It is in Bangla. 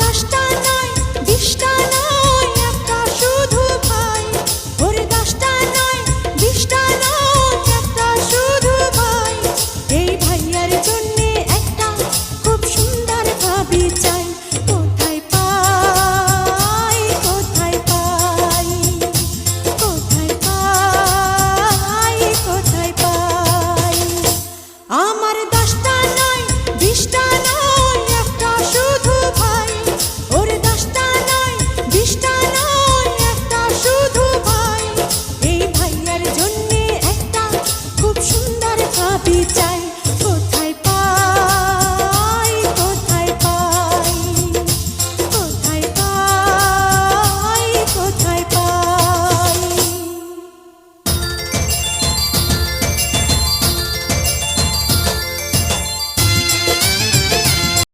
দশটা 짠